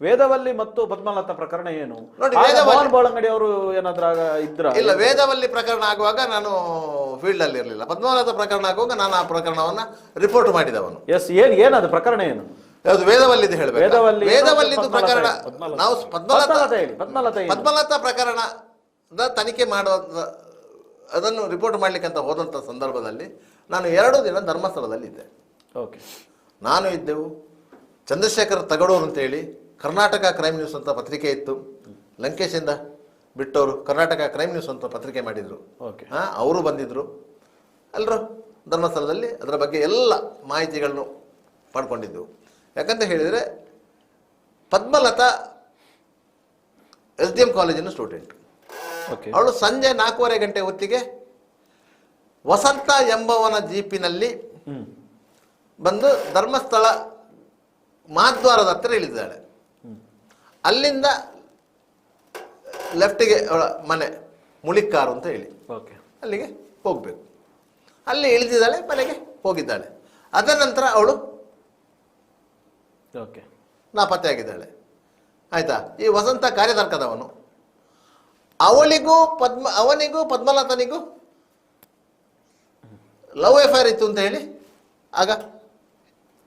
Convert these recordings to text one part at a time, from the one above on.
ವೇದವಲ್ಲಿ ಮತ್ತು ಪದ್ಮಲತಾ ಪ್ರಕರಣ ಏನು? ನೋಡಿ, ವೇದವಲ್ಲಿ- ಮೋಹನ್ ಬೋಳಂಗಡಿ ಅವರು ಏನಾದ್ರ ಇದ್ರ? ಇಲ್ಲ ವೇದವಲ್ಲಿ ಪ್ರಕರಣ ಆಗುವಾಗ ನಾನು ಫೀಲ್ಡ್ ಅಲ್ಲಿ ಇರಲಿಲ್ಲ. ಪದ್ಮಲತಾ ಪ್ರಕರಣ ಆಗುವಾಗ ನಾನು ಆ ಪ್ರಕರಣವನ್ನ ರಿಪೋರ್ಟ್ ಮಾಡಿದವನು. ಎಸ್ ಏನ್ ಏನದು ಪ್ರಕರಣ ಏನು? ವೇದವಲ್ಲಿ ವೇದವಲ್ಲಿದ್ದು ಹೇಳಬೇಕು? ವೇದವಲ್ಲಿ ವೇದವಲ್ಲಿದ್ದು ಪ್ರಕರಣ ನಾವು ಪದ್ಮಲತಾ ಪ್ರಕರಣ ಹೇಳಿ ಪದ್ಮಲತಾ ಪದ್ಮಲತಾ ಪ್ರಕರಣದ ತನಿಖೆ ಮಾಡುವ ಅದನ್ನು ರಿಪೋರ್ಟ್ ಮಾಡ್ಲಿಕ್ಕೆ ಅಂತ ಹೋದಂಥ ಸಂದರ್ಭದಲ್ಲಿ ನಾನು ಎರಡು ದಿನ ಧರ್ಮಸ್ಥಳದಲ್ಲಿ ಇದ್ದೆ. ಓಕೆ ನಾನು ಇದ್ದೆವು. ಚಂದ್ರಶೇಖರ್ ತಗಡೂರು ಅಂತೇಳಿ ಕರ್ನಾಟಕ ಕ್ರೈಮ್ ನ್ಯೂಸ್ ಅಂತ ಪತ್ರಿಕೆ ಇತ್ತು. ಲಂಕೇಶಿಂದ ಬಿಟ್ಟವರು ಕರ್ನಾಟಕ ಕ್ರೈಮ್ ನ್ಯೂಸ್ ಅಂತ ಪತ್ರಿಕೆ ಮಾಡಿದರು. ಓಕೆ ಹಾಂ ಅವರು ಬಂದಿದ್ದರು ಎಲ್ಲರೂ ಧರ್ಮಸ್ಥಳದಲ್ಲಿ ಅದರ ಬಗ್ಗೆ ಎಲ್ಲ ಮಾಹಿತಿಗಳನ್ನು ಪಡ್ಕೊಂಡಿದ್ದೆವು ಯಾಕಂತ ಹೇಳಿದರೆ ಪದ್ಮಲತಾ ಎಸ್ ಡಿ ಎಂ ಕಾಲೇಜಿನ ಸ್ಟೂಡೆಂಟ್ ಓಕೆ ಅವಳು ಸಂಜೆ ನಾಲ್ಕೂವರೆ ಗಂಟೆ ಹೊತ್ತಿಗೆ ವಸಂತ ಎಂಬವನ ಜೀಪಿನಲ್ಲಿ ಬಂದು ಧರ್ಮಸ್ಥಳ ಮಹಾದ್ವಾರದ ಹತ್ತಿರ ಇಳಿದಿದ್ದಾಳೆ ಅಲ್ಲಿಂದ ಲೆಫ್ಟಿಗೆ ಅವಳ ಮನೆ ಮುಳಿಕಾರು ಅಂತ ಹೇಳಿ. ಓಕೆ. ಅಲ್ಲಿಗೆ ಹೋಗಬೇಕು. ಅಲ್ಲಿ ಇಳಿದಿದ್ದಾಳೆ ಮನೆಗೆ ಹೋಗಿದ್ದಾಳೆ. ಅದರ ನಂತರ ಅವಳು ಓಕೆ. ನಾಪತ್ತೆಯಾಗಿದ್ದಾಳೆ. ಆಯ್ತಾ? ಈ ವಸಂತ ಕಾರ್ಯತರ್ಕದವನು ಅವಳಿಗೂ ಪದ್ಮ ಅವನಿಗೂ ಪದ್ಮನಾಥನಿಗೂ ಲವ್ ಎಫೈರ್ ಇತ್ತು ಅಂತ ಹೇಳಿ ಆಗ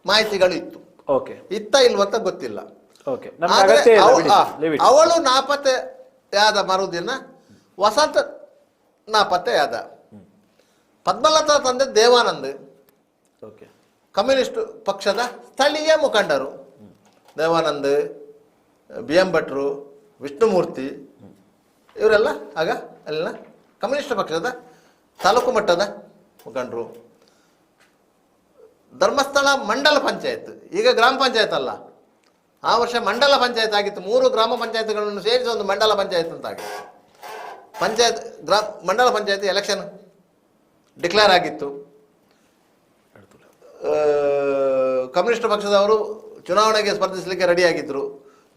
ಮಾಹಿತಿಗಳು ಇತ್ತು. ಓಕೆ. ಇತ್ತ ಇಲ್ವಂತ ಗೊತ್ತಿಲ್ಲ. ಓಕೆ ನಾಪತ್ತೆ ಯಾದ ಅವಳು ನಾಪತ್ತೆಯಾದ ಮರುದಿನ ವಸಂತ ನಾಪತ್ತೆಯಾದ ಪದ್ಮಲತಾ ತಂದೆ ದೇವಾನಂದ್. ಕಮ್ಯುನಿಸ್ಟ್ ಪಕ್ಷದ ಸ್ಥಳೀಯ ಮುಖಂಡರು. ದೇವಾನಂದ್ ಬಿ ಎಂ ಭಟ್ರು ವಿಷ್ಣುಮೂರ್ತಿ ಇವರೆಲ್ಲ ಆಗ ಅಲ್ಲಿನ ಕಮ್ಯುನಿಸ್ಟ್ ಪಕ್ಷದ ತಾಲೂಕು ಮಟ್ಟದ ಮುಖಂಡರು. ಧರ್ಮಸ್ಥಳ ಮಂಡಲ ಪಂಚಾಯತ್. ಈಗ ಗ್ರಾಮ ಪಂಚಾಯತ್ ಅಲ್ಲ. ಆ ವರ್ಷ ಮಂಡಲ ಪಂಚಾಯತ್ ಆಗಿತ್ತು. ಮೂರು ಗ್ರಾಮ ಪಂಚಾಯತ್ಗಳನ್ನು ಸೇರಿಸಿ ಒಂದು ಮಂಡಲ ಪಂಚಾಯತ್ ಅಂತ ಆಗಿತ್ತು ಪಂಚಾಯತ್, ಗ್ರಾ, ಮಂಡಲ ಪಂಚಾಯತ್ ಎಲೆಕ್ಷನ್ ಡಿಕ್ಲೇರ್ ಆಗಿತ್ತು. ಕಮ್ಯುನಿಸ್ಟ್ ಪಕ್ಷದವರು ಚುನಾವಣೆಗೆ ಸ್ಪರ್ಧಿಸಲಿಕ್ಕೆ ರೆಡಿಯಾಗಿದ್ದರು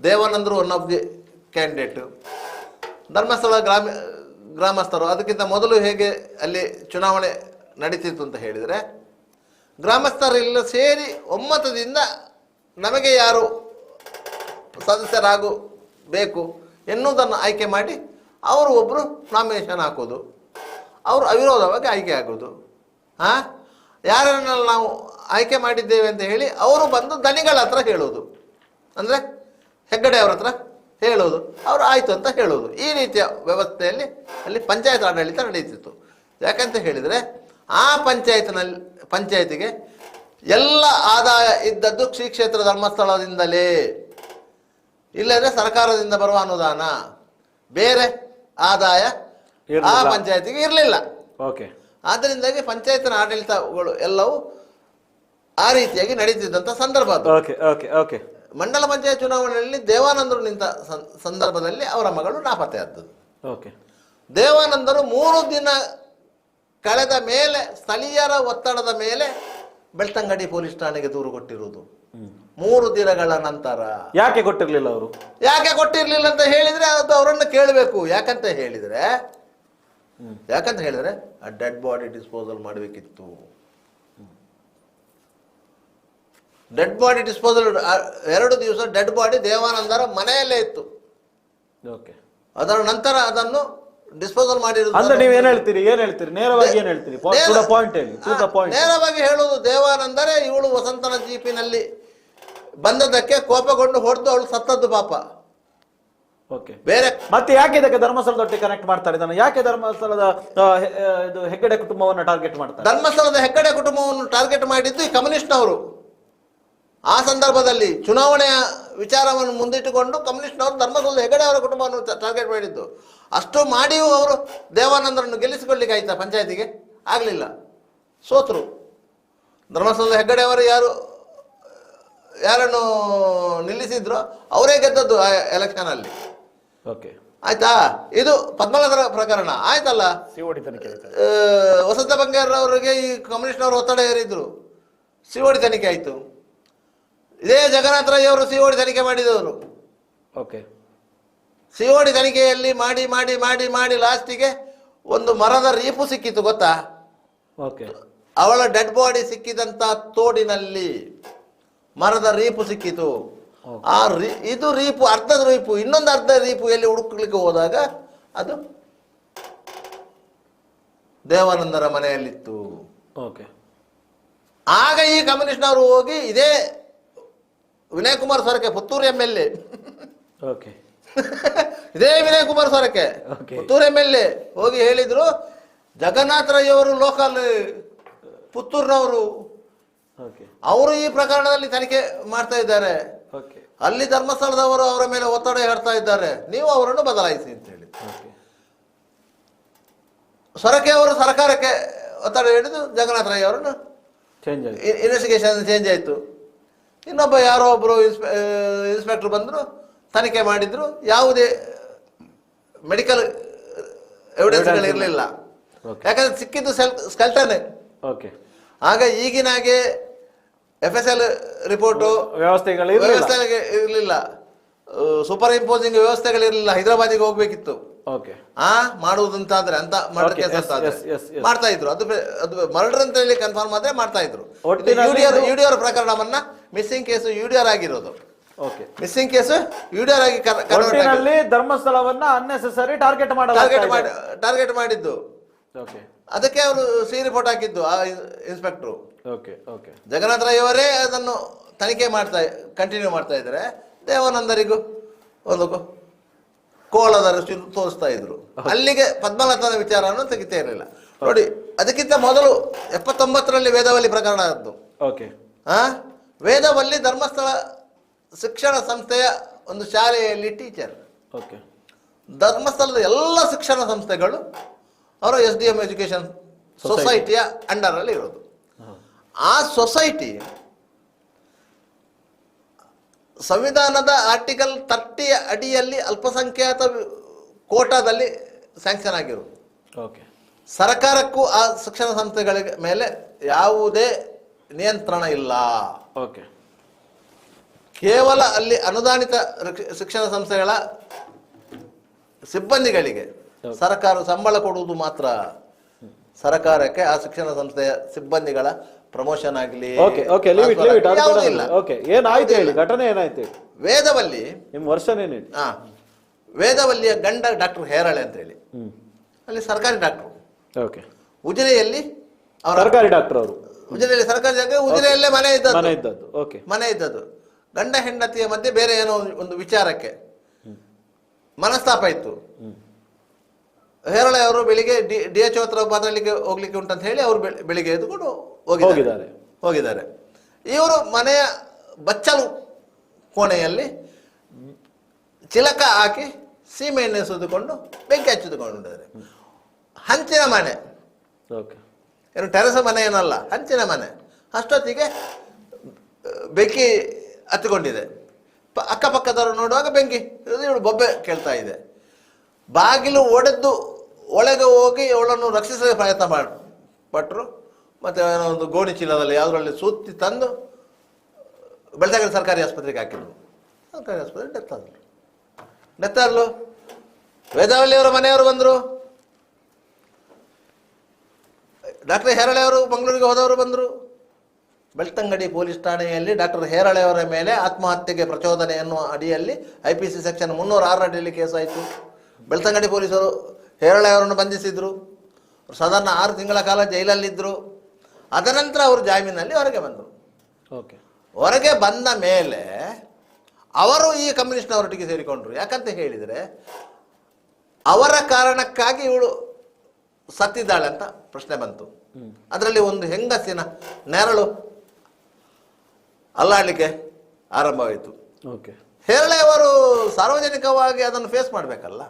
ದೇವಾನಂದರು one of the candidate Dharmasthala ಗ್ರಾಮ, ಗ್ರಾಮಸ್ಥರು, ಅದಕ್ಕಿಂತ ಮೊದಲು ಹೇಗೆ ಅಲ್ಲಿ ಚುನಾವಣೆ ನಡೀತಿತ್ತು ಅಂತ ಹೇಳಿದರೆ, ಗ್ರಾಮಸ್ಥರೆಲ್ಲ ಸೇರಿ ಒಮ್ಮತದಿಂದ ನಮಗೆ ಯಾರು ಸದಸ್ಯರಾಗಬೇಕು ಎನ್ನುವುದನ್ನು ಆಯ್ಕೆ ಮಾಡಿ ಅವರು ಒಬ್ಬರು ನಾಮಿನೇಷನ್ ಹಾಕೋದು. ಅವರು ಅವಿರೋಧವಾಗಿ ಆಯ್ಕೆ ಆಗೋದು. ಹಾಂ? ಯಾರನ್ನೆಲ್ಲ ನಾವು ಆಯ್ಕೆ ಮಾಡಿದ್ದೇವೆ ಅಂತ ಹೇಳಿ ಅವರು ಬಂದು ದನಿಗಳ ಹತ್ರ ಹೇಳೋದು. ಅಂದರೆ ಹೆಗ್ಗಡೆ ಅವ್ರ ಹತ್ರ ಹೇಳೋದು. ಅವರು ಆಯಿತು ಅಂತ ಹೇಳೋದು. ಈ ರೀತಿಯ ವ್ಯವಸ್ಥೆಯಲ್ಲಿ ಅಲ್ಲಿ ಪಂಚಾಯತ್ ಆಡಳಿತ ನಡೀತಿತ್ತು ಯಾಕಂತ ಹೇಳಿದರೆ ಆ ಪಂಚಾಯತ್ನಲ್ಲಿ, ಪಂಚಾಯತಿಗೆ ಎಲ್ಲ ಆದಾಯ ಇದ್ದದ್ದು ಶ್ರೀ ಕ್ಷೇತ್ರ ಧರ್ಮಸ್ಥಳದಿಂದಲೇ. ಇಲ್ಲದ್ರೆ ಸರ್ಕಾರದಿಂದ ಬರುವ ಅನುದಾನ. ಬೇರೆ ಆದಾಯ ಆ. ಪಂಚಾಯತಿಗೆ ಇರಲಿಲ್ಲ. ಓಕೆ. ಆದ್ದರಿಂದಾಗಿ ಪಂಚಾಯತಿನ ಆಡಳಿತಗಳು ಎಲ್ಲವೂ ಆ ರೀತಿಯಾಗಿ ನಡೀತಿದ್ದಂಥ ಸಂದರ್ಭ ಅದು. Okay okay okay. ಮಂಡಲ ಪಂಚಾಯತ್ ಚುನಾವಣೆಯಲ್ಲಿ ದೇವಾನಂದರು ನಿಂತ ಸಂದರ್ಭದಲ್ಲಿ ಅವರ ಮಗಳು ನಾಪತ್ತೆಯಾದದ್ದು ಓಕೆ. ದೇವಾನಂದರು ಮೂರು ದಿನ ಕಳೆದ ಮೇಲೆ ಸ್ಥಳೀಯರ ಒತ್ತಡದ ಮೇಲೆ ಬೆಳ್ತಂಗಡಿ ಪೊಲೀಸ್ ಠಾಣೆಗೆ ದೂರು ಕೊಟ್ಟಿರುವುದು. ಮೂರು ದಿನಗಳ ನಂತರ. ಯಾಕೆ ಕೊಟ್ಟಿರ್ಲಿಲ್ಲ ಅವರು? ಯಾಕೆ ಕೊಟ್ಟಿರ್ಲಿಲ್ಲ ಅಂತ ಹೇಳಿದ್ರೆ ಅದು ಅವರನ್ನು ಕೇಳಬೇಕು. ಯಾಕಂತ ಹೇಳಿದ್ರೆ ಯಾಕಂತ ಹೇಳಿದ್ರೆ ಆ ಡೆಡ್ ಬಾಡಿ ಡಿಸ್ಪೋಸಲ್ ಮಾಡಬೇಕಿತ್ತು. ಡೆಡ್ ಬಾಡಿ ಡಿಸ್ಪೋಸಲ್ ಎರಡು ದಿವಸ ಡೆಡ್ ಬಾಡಿ ದೇವಾನಂದರ ಮನೆಯಲ್ಲೇ ಇತ್ತು. ಓಕೆ. ಅದರ ನಂತರ ಅದನ್ನು ಡಿಸ್ಪೋಸಲ್ ಮಾಡಿರೋದು ಅಂದ್ರೆ ನೀವು ಏನ್ ಹೇಳ್ತೀರಿ? ಏನ್ ಹೇಳ್ತೀರಿ? ನೇರವಾಗಿ ಏನ್ ಹೇಳ್ತೀರಿ? ಟು ದ ಪಾಯಿಂಟ್ ಹೇಳಿ ಟು ದ ಪಾಯಿಂಟ್ ನೇರವಾಗಿ ಹೇಳುವುದು ದೇವಾನಂದರೆ ಇವಳು ವಸಂತನ ಜೀಪಿನಲ್ಲಿ ಬಂದದ್ದಕ್ಕೆ ಕೋಪಗೊಂಡು ಹೊಡೆದು ಅವಳು ಸತ್ತದ್ದು ಪಾಪ. ಓಕೆ ಬೇರೆ ಮತ್ತೆ ಯಾಕೆ ಇದಕ್ಕೆ ಧರ್ಮಸ್ಥಳದೊಟ್ಟಿಗೆ ಕನೆಕ್ಟ್ ಮಾಡ್ತಾರೆ ಇದನ್ನು? ಯಾಕೆ ಧರ್ಮಸ್ಥಳದ ಆ, ಹೆ- ಆ, ಇದು ಹೆಗ್ಗಡೆ ಕುಟುಂಬವನ್ನು ಟಾರ್ಗೆಟ್ ಮಾಡ್ತಾರೆ? ಧರ್ಮಸ್ಥಳದ ಹೆಗ್ಗಡೆ ಕುಟುಂಬವನ್ನು ಟಾರ್ಗೆಟ್ ಮಾಡಿದ್ದು ಈ ಕಮ್ಯುನಿಸ್ಟ್ನವರು ಆ ಸಂದರ್ಭದಲ್ಲಿ ಚುನಾವಣೆಯ ವಿಚಾರವನ್ನು ಮುಂದಿಟ್ಟುಕೊಂಡು ಕಮ್ಯುನಿಸ್ಟ್ನವರು ಧರ್ಮಸ್ಥಳದ ಹೆಗ್ಗಡೆ ಅವರ ಕುಟುಂಬವನ್ನು ಟಾರ್ಗೆಟ್ ಮಾಡಿದ್ದು. ಅಷ್ಟು ಮಾಡಿಯೂ ಅವರು ದೇವಾನಂದರನ್ನು ಗೆಲ್ಲಿಸಿಕೊಳ್ಳಿಕ್ಕೆ ಆಯ್ತಾ ಪಂಚಾಯತಿಗೆ? ಆಗಲಿಲ್ಲ. ಸೋತರು. ಧರ್ಮಸ್ಥಳದ ಹೆಗ್ಗಡೆ ಅವರು ಯಾರು? ಯಾರನ್ನು ನಿಲ್ಲಿಸಿದ್ರು ಅವರೇ ಗೆದ್ದದ್ದು ಆ ಎಲೆಕ್ಷನಲ್ಲಿ ಓಕೆ ಆಯ್ತಾ? ಇದು ಪದ್ಮನಾಭರ ಪ್ರಕರಣ. ಆಯ್ತಲ್ಲ? ಸಿಒಡಿ ತನಿಖೆ ಆಯ್ತು. ಆ, ವಸಂತ ಬಂಗಾರವರಿಗೆ ಈ ಕಮ್ಯುನಿಸ್ಟ್ನವರು ಒತ್ತಡ ಏರಿದ್ರು ಸಿಒಡಿ ತನಿಖೆ ಆಯಿತು. ಇದೇ ಜಗನ್ನಾಥ ರೈ ಅವರು ಸಿಒಡಿ ತನಿಖೆ ಮಾಡಿದವರು. ಓಕೆ ಸಿಒಡಿ ತನಿಖೆಯಲ್ಲಿ ಮಾಡಿ ಮಾಡಿ ಮಾಡಿ ಮಾಡಿ ಲಾಸ್ಟಿಗೆ ಒಂದು ಮರದ ರೀಪು ಸಿಕ್ಕಿತ್ತು ಗೊತ್ತಾ? ಓಕೆ ಅವಳ ಡೆಡ್ ಬಾಡಿ ಸಿಕ್ಕಿದಂತ ತೋಡಿನಲ್ಲಿ. ಮರದ ರೀಪು ಸಿಕ್ಕಿತು. ಆ ರೀ ಇದು ರೀಪು ಅರ್ಧದ ರೀಪು ಇನ್ನೊಂದು ಅರ್ಧ ರೀಪು ಎಲ್ಲಿ ಹುಡುಕ್ಲಿಕ್ಕೆ ಹೋದಾಗ ಅದು ದೇವಾನಂದರ ಮನೆಯಲ್ಲಿತ್ತು. ಓಕೆ. ಆಗ ಈ ಕಮ್ಯುನಿಸ್ಟ್ನವರು ಹೋಗಿ ಇದೇ Vinay Kumar ಸ್ವರಕ್ಕೆ Puttur M L A. Okay. ಇದೇ Vinay Kumar Sorake. Puttur M L A ಹೋಗಿ ಹೇಳಿದ್ರು ಜಗನ್ನಾಥ ರೈ ಅವರು ಲೋಕಲ್ ಪುತ್ತೂರಿನವರು ಅವರು ಈ ಪ್ರಕರಣದಲ್ಲಿ ತನಿಖೆ ಮಾಡ್ತಾ ಇದ್ದಾರೆ. ಓಕೆ ಅಲ್ಲಿ ಧರ್ಮಸ್ಥಳದವರು ಅವರ ಮೇಲೆ ಒತ್ತಡ ಹೇರ್ತಾ ಇದ್ದಾರೆ. ನೀವು ಅವರನ್ನು ಬದಲಾಯಿಸಿ ಅಂತ ಹೇಳಿ. ಸೊರಕೆ ಅವರು ಸರ್ಕಾರಕ್ಕೆ ಒತ್ತಡ ಹಿಡಿದು ಜಗನ್ನಾಥ ರೈ ಅವರನ್ನು. ಇನ್ವೆಸ್ಟಿಗೇಷನ್ ಚೇಂಜ್ ಆಯಿತು. ಇನ್ನೊಬ್ಬ ಯಾರೋ ಒಬ್ಬರು ಇನ್ಸ್ಪೆ ಇನ್ಸ್ಪೆಕ್ಟರ್ ಬಂದರು ತನಿಖೆ ಮಾಡಿದ್ರು. ಯಾವುದೇ ಮೆಡಿಕಲ್ ಎವಿಡೆನ್ಸ್ಗಳು ಇರಲಿಲ್ಲ ಓಕೆ ಯಾಕಂದ್ರೆ ಸಿಕ್ಕಿದ್ದು ಸೆಲ್ ಸ್ಕೆಲ್ಟನ್ ಓಕೆ ಆಗ ಈಗಿನ ಹಾಗೆ ಎಫ್ ಎಸ್ ಎಲ್ ರಿಪೋರ್ಟು ವ್ಯವಸ್ಥೆಗಳು ಇರಲಿಲ್ಲ ವ್ಯವಸ್ಥೆ ಇರಲಿಲ್ಲ. ಸೂಪರ್ ಇಂಪೋಸಿಂಗ್ ವ್ಯವಸ್ಥೆಗಳಿರಲಿಲ್ಲ. ಹೈದರಾಬಾದಿಗೆ ಹೋಗ್ಬೇಕಿತ್ತು. ಆ ಮಾಡುವುದಂತಾದ್ರೆ ಅಂತ ಮರ್ಡರ್ ಕೇಸ್. ಮಾಡ್ತಾ ಇದ್ರು. ಅದು ಅದು ಮರ್ಡರ್ ಅಂತ ಹೇಳಿ ಕನ್ಫರ್ಮ್ ಆದ್ರೆ ಮಾಡ್ತಾ ಇದ್ರು. ಯುಡಿಆರ್ ಯುಡಿಆರ್ ಪ್ರಕರಣವನ್ನ ಮಿಸ್ಸಿಂಗ್ ಕೇಸು ಯುಡಿಆರ್ ಆಗಿರೋದು. ಮಿಸ್ಸಿಂಗ್ ಕೇಸ್ ಯುಡಿಆರ್ ಆಗಿ ಧರ್ಮಸ್ಥಳವನ್ನ ಅನ್ನೆಸೆಸರಿ ಟಾರ್ಗೆಟ್ ಟಾರ್ಗೆಟ್ ಮಾಡಿ ಟಾರ್ಗೆಟ್ ಮಾಡಿದ್ದು. ಅದಕ್ಕೆ ಅವರು ಸಿ ರಿಪೋರ್ಟ್ ಹಾಕಿದ್ದು ಆ inspector okay okay. Jagannath Rai ಅವರೇ ಅದನ್ನು ತನಿಖೆ ಮಾಡ್ತಾ ಕಂಟಿನ್ಯೂ ಮಾಡ್ತಾ ಇದ್ದಾರೆ. ದೇವಾನಂದರಿಗೂ ಒಂದು ಕೋಲದ ಕೋಳದ ರುಚಿ ತೋರಿಸ್ತಾ ಇದ್ರು. ಅಲ್ಲಿಗೆ ಪದ್ಮನಾಥನ ವಿಚಾರವನ್ನು ತೆಗಿತಾ ಇರಲಿಲ್ಲ. ನೋಡಿ ಅದಕ್ಕಿಂತ ಮೊದಲು ಎಪ್ಪತ್ತೊಂಬತ್ತರಲ್ಲಿ ವೇದವಲ್ಲಿ ಪ್ರಕರಣ ಆದ್ದು. ಓಕೆ. ಆ? ವೇದವಲ್ಲಿ ಧರ್ಮಸ್ಥಳ ಶಿಕ್ಷಣ ಸಂಸ್ಥೆಯ ಒಂದು ಶಾಲೆಯಲ್ಲಿ ಟೀಚರ್. ಓಕೆ. ಧರ್ಮಸ್ಥಳದ ಎಲ್ಲ ಶಿಕ್ಷಣ ಸಂಸ್ಥೆಗಳು ಅವರು ಎಸ್ ಡಿ ಎಂ ಎಜುಕೇಶನ್ ಸೊಸೈಟಿಯ ಅಂಡರಲ್ಲಿ ಇರೋದು. ಆ ಸೊಸೈಟಿ ಸಂವಿಧಾನದ ಆರ್ಟಿಕಲ್ ತರ್ಟಿ ಅಡಿಯಲ್ಲಿ ಅಲ್ಪಸಂಖ್ಯಾತ ಕೋಟಾದಲ್ಲಿ ಸ್ಯಾಂಕ್ಷನ್ ಆಗಿರೋದು. ಓಕೆ. ಸರ್ಕಾರಕ್ಕೂ ಆ ಶಿಕ್ಷಣ ಸಂಸ್ಥೆಗಳ ಮೇಲೆ ಯಾವುದೇ ನಿಯಂತ್ರಣ ಇಲ್ಲ. ಓಕೆ. ಕೇವಲ ಅಲ್ಲಿ ಅನುದಾನಿತ ಶಿಕ್ಷಣ ಸಂಸ್ಥೆಗಳ ಸಿಬ್ಬಂದಿಗಳಿಗೆ ಸರ್ಕಾರ ಸಂಬಳ ಕೊಡುವುದು ಮಾತ್ರ. ಸರ್ಕಾರಕ್ಕೆ ಆ ಶಿಕ್ಷಣ ಸಂಸ್ಥೆಯ ಸಿಬ್ಬಂದಿಗಳ ಪ್ರಮೋಷನ್ ಆಗಲಿ okay okay leave it leave it okay ಏನಾಯ್ತು ಹೇಳಿ ಘಟನೆ ಏನಾಯ್ತು ಹೇಳಿ? ವೇದವಲ್ಲಿ ನಿಮ್ಮ ಹೇಳಿ ಆ ವೇದವಲ್ಲಿಯ ಗಂಡ ಡಾಕ್ಟರ್ ಹೇರಳೆ ಅಂತ ಹೇಳಿ. ಹ್ಮ್. ಅಲ್ಲಿ ಸರ್ಕಾರಿ ಡಾಕ್ಟರ್. ಓಕೆ ಉಜಿರೆಯಲ್ಲಿ ಅವರ ಸರ್ಕಾರಿ ಡಾಕ್ಟರ್ ಅವರು. ಉಜಿರೆಯಲ್ಲಿ ಸರ್ಕಾರಿ ಜಾಗ ಉಜಿರೆಯಲ್ಲೇ ಮನೆ ಇದ್ದದ್ದು. ಮನೆ ಇದ್ದದ್ದು ಓಕೆ ಮನೆ ಇದ್ದದ್ದು. ಗಂಡ ಹೆಂಡತಿಯ ಮಧ್ಯೆ ಬೇರೆ ಏನೋ ಒಂದು- ಒಂದು ವಿಚಾರಕ್ಕೆ ಮನಸ್ತಾಪ ಇತ್ತು. ಹೇರಳೆ ಅವರು ಬೆಳಿಗ್ಗೆ ಡಿ ಡಿ ಎಚ್ ಹತ್ರ ಮಾತಾಡ್ಲಿಕ್ಕೆ ಹೋಗ್ಲಿಕ್ಕೆ ಉಂಟಂತ ಹೇಳಿ ಅವರು ಬೆಳ- ಬೆಳಿಗ್ಗೆ ಎದ್ದುಕೊಂಡು ಹೋಗಿದ್ದಾರೆ. ಹೋಗಿದ್ದಾರೆ. ಇವರು ಮನೆಯ ಬಚ್ಚಲು ಕೋಣೆಯಲ್ಲಿ ಚಿಲಕ ಹಾಕಿ ಸೀಮೆ ಎಣ್ಣೆ ಸುತ್ತಕೊಂಡು ಬೆಂಕಿ ಹಚ್ಚಿದುಕೊಂಡಿದ್ದಾರೆ ಹಂಚಿನ ಮನೆ. ಓಕೆ. ಏನು ಟೆರಸ ಮನೆ ಏನಲ್ಲ ಹಂಚಿನ ಮನೆ. ಅಷ್ಟೊತ್ತಿಗೆ ಬೆಂಕಿ ಹತ್ತಿಕೊಂಡಿದೆ. ಪ- ಅಕ್ಕಪಕ್ಕದವರು ನೋಡುವಾಗ ಬೆಂಕಿ ಇವಳು ಬೊಬ್ಬೆ ಕೇಳ್ತಾ ಇದೆ. ಬಾಗಿಲು ಒಡೆದು ಒಳಗೆ ಹೋಗಿ ಅವಳನ್ನು ರಕ್ಷಿಸಲು ಪ್ರಯತ್ನ ಮಾಡಿ ಪಟ್ಟರು ಮತ್ತು ಏನೋ ಒಂದು ಗೋಣಿ ಚೀಲದಲ್ಲಿ ಯಾವುದರಲ್ಲಿ ಸುತ್ತಿ ತಂದು ಬೆಳ್ತಂಗಡಿ ಸರ್ಕಾರಿ ಆಸ್ಪತ್ರೆಗೆ ಹಾಕಿದ್ರು. ಸರ್ಕಾರಿ ಆಸ್ಪತ್ರೆ ಡೆತ್ ಆದ್ರು ಡೆತ್ ಆದ್ಲು. ವೇದಾವಲ್ಲಿ ಅವರ ಮನೆಯವರು ಬಂದರು. ಡಾಕ್ಟರ್ ಹೇರಳೆ ಅವರು ಮಂಗಳೂರಿಗೆ ಹೋದವರು ಬಂದರು. ಬೆಳ್ತಂಗಡಿ ಪೊಲೀಸ್ ಠಾಣೆಯಲ್ಲಿ ಡಾಕ್ಟರ್ ಹೇರಳೆ ಅವರ ಮೇಲೆ ಆತ್ಮಹತ್ಯೆಗೆ ಪ್ರಚೋದನೆ ಎನ್ನುವ ಅಡಿಯಲ್ಲಿ ಐ ಪಿ ಸಿ ಸೆಕ್ಷನ್ ಮುನ್ನೂರ ಆರರ ಅಡಿಯಲ್ಲಿ ಕೇಸ್ ಆಯಿತು ಬೆಳ್ತಂಗಡಿ ಪೊಲೀಸರು ಹೇರಳೆ ಅವರನ್ನು ಬಂಧಿಸಿದ್ರು. ಸಾಧಾರಣ ಆರು ತಿಂಗಳ ಕಾಲ ಜೈಲಲ್ಲಿದ್ದರು ಅದನಂತರ ಅವರು ಜಾಮೀನಲ್ಲಿ ಹೊರಗೆ ಬಂದರು. ಓಕೆ. ಹೊರಗೆ ಬಂದ ಮೇಲೆ ಅವರು ಈ ಕಮ್ಯುನಿಸ್ಟ್ನವರೊಟ್ಟಿಗೆ ಸೇರಿಕೊಂಡ್ರು. ಯಾಕಂತ ಹೇಳಿದರೆ ಅವರ ಕಾರಣಕ್ಕಾಗಿ ಇವಳು ಸತ್ತಿದ್ದಾಳೆ ಅಂತ ಪ್ರಶ್ನೆ ಬಂತು. ಅದರಲ್ಲಿ ಒಂದು ಹೆಂಗಸಿನ ನೆರಳು ಅಲ್ಲಾಡಲಿಕ್ಕೆ ಆರಂಭವಾಯಿತು. ಓಕೆ. ಹೇರಳೆ ಅವರು ಸಾರ್ವಜನಿಕವಾಗಿ ಅದನ್ನು ಫೇಸ್ ಮಾಡಬೇಕಲ್ಲ.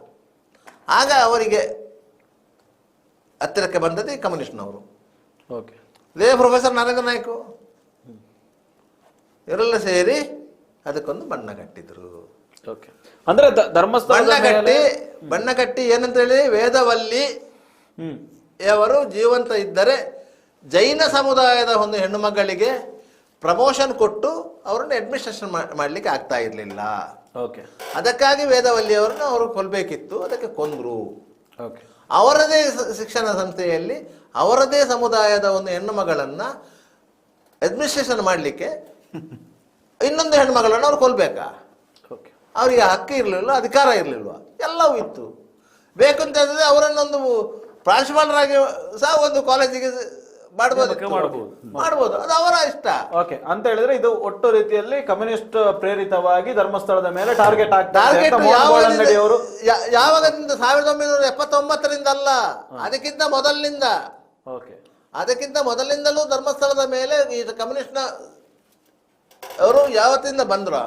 ಆಗ ಅವರಿಗೆ ಹತ್ತಿರಕ್ಕೆ ಬಂದದ್ದು ಈ ಕಮ್ಯುನಿಸ್ಟ್ನವರು. ಓಕೆ. ಲೇ ಪ್ರೊಫೆಸರ್ ನಾಯ್ಕು. ಇವರೆಲ್ಲ ಸೇರಿ ಅದಕ್ಕೊಂದು ಬಣ್ಣ ಕಟ್ಟಿದ್ರು. ಓಕೆ ಅಂದ್ರೆ ಧರ್ಮಸ್ಥಳ ಬಣ್ಣ ಕಟ್ಟಿ ಬಣ್ಣ ಕಟ್ಟಿ ಏನಂತ ಹೇಳಿ ವೇದವಲ್ಲಿ ಅವರು ಜೀವಂತ ಇದ್ದರೆ ಜೈನ ಸಮುದಾಯದ ಒಂದು ಹೆಣ್ಣು ಮಗಳಿಗೆ ಪ್ರಮೋಷನ್ ಕೊಟ್ಟು ಅವರನ್ನು ಅಡ್ಮಿನಿಸ್ಟ್ರೇಷನ್ ಮಾಡಲಿಕ್ಕೆ ಆಗ್ತಾ ಇರಲಿಲ್ಲ. ಓಕೆ ಅದಕ್ಕಾಗಿ ವೇದವಲ್ಲಿ ಅವರನ್ನು ಅವರು ಕೊಲ್ಲಬೇಕಿತ್ತು ಅದಕ್ಕೆ ಕೊಂದ್ರು. ಓಕೆ ಅವರದೇ ಶಿಕ್ಷಣ ಸಂಸ್ಥೆಯಲ್ಲಿ ಅವರದೇ ಸಮುದಾಯದ ಒಂದು ಹೆಣ್ಣು ಮಗಳನ್ನು ಅಡ್ಮಿನಿಸ್ಟ್ರೇಷನ್ ಮಾಡಲಿಕ್ಕೆ ಇನ್ನೊಂದು ಹೆಣ್ಮಗಳನ್ನು ಅವ್ರು ಕೊಲ್ಬೇಕಾ? ಓಕೆ ಅವರಿಗೆ ಹಕ್ಕು ಇರಲಿಲ್ಲ ಅಧಿಕಾರ ಇರಲಿಲ್ಲ ಎಲ್ಲವೂ ಇತ್ತು. ಬೇಕು ಅವರನ್ನೊಂದು ಪ್ರಾಂಶುಪಾಲರಾಗಿ ಸಹ ಒಂದು ಕಾಲೇಜಿಗೆ ಮಾಡ್ಬೋದು. ಮಾಡಬಹುದು. ಮಾಡ್ಬೋದು. ಅದು ಅವರ ಇಷ್ಟ. ಓಕೆ ಅಂತ ಹೇಳಿದ್ರೆ ಇದು ಒಟ್ಟು ರೀತಿಯಲ್ಲಿ ಕಮ್ಯುನಿಸ್ಟ್ ಪ್ರೇರಿತವಾಗಿ ಧರ್ಮಸ್ಥಳದ ಮೇಲೆ ಟಾರ್ಗೆಟ್ ಅವರು ಯಾವಾಗದಿಂದ ಸಾವಿರದ ಒಂಬೈನೂರ ಎಪ್ಪತ್ತೊಂಬತ್ತರಿಂದ ಅಲ್ಲ ಅದಕ್ಕಿಂತ ಮೊದಲಿನಿಂದ. ಓಕೆ. ಅದಕ್ಕಿಂತ ಮೊದಲಿನಿಂದಲೂ ಧರ್ಮಸ್ಥಳದ ಮೇಲೆ ಇದು ಕಮ್ಯುನಿಸ್ಟ್ನ ಅವರು ಯಾವತ್ತಿಂದ ಬಂದ್ರು?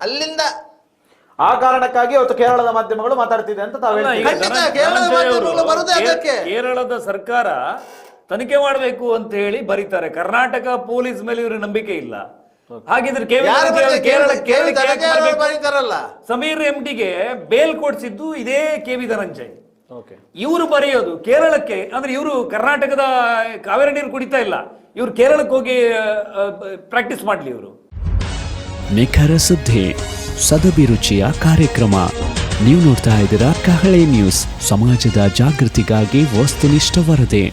ಅಲ್ಲಿಂದ. ಆ ಕಾರಣಕ್ಕಾಗಿ ಅವತ್ತು ಕೇರಳದ ಮಾಧ್ಯಮಗಳು ಮಾತಾಡ್ತಿದೆ ಅಂತ ತಾವೇ. ಕೇರಳದ ಸರ್ಕಾರ ತನಿಖೆ ಮಾಡಬೇಕು ಅಂತ ಹೇಳಿ ಬರೀತಾರೆ. ಕರ್ನಾಟಕ ಪೊಲೀಸ್ ಮೇಲೆ ಇವ್ರ ನಂಬಿಕೆ ಇಲ್ಲ. ಹಾಗಿದ್ರೆ ಕೇರಳ ಸಮೀರ್ ಎಂ ಟಿಗೆ ಬೇಲ್ ಕೊಡಿಸಿದ್ದು ಇದೇ ಕೆ ವಿ ಧನಂಜಯ್. ಓಕೆ ಇವರು ಬರೆಯೋದು ಕೇರಳಕ್ಕೆ ಅಂದ್ರೆ ಇವರು ಕರ್ನಾಟಕದ ಕಾವೇರಿ ನೀರು ಕುಡಿತಾ ಇಲ್ಲ. ಇವರು ಕೇರಳಕ್ಕೆ ಹೋಗಿ ಪ್ರಾಕ್ಟೀಸ್ ಮಾಡ್ಲಿ ಇವರು. ನಿಖರ ಸುದ್ದಿ ಸದಭಿರುಚಿಯ ಕಾರ್ಯಕ್ರಮ. ನೀವು ನೋಡ್ತಾ ಇದ್ದೀರಾ ಕಹಳೆ ನ್ಯೂಸ್. ಸಮಾಜದ ಜಾಗೃತಿಗಾಗಿ ವಸ್ತುನಿಷ್ಠ ವರದಿ.